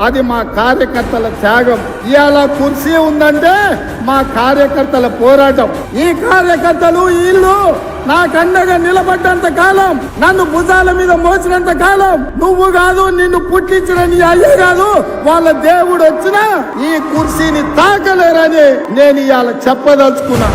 అది మా కార్యకర్తల త్యాగం. ఇవాళ కుర్చీ ఉందంటే మా కార్యకర్తల పోరాటం. ఈ కార్యకర్తలు ఇల్లు నాకండగా నిలబడ్డంత కాలం నన్ను భుజాల మీద మోసినంత కాలం నువ్వు కాదు నిన్ను పుట్టించిన నీ అయ్యే కాదు వాళ్ళ దేవుడు వచ్చినా ఈ కుర్చీని తాకలేరని నేను ఇవాళ చెప్పదలుచుకున్నా.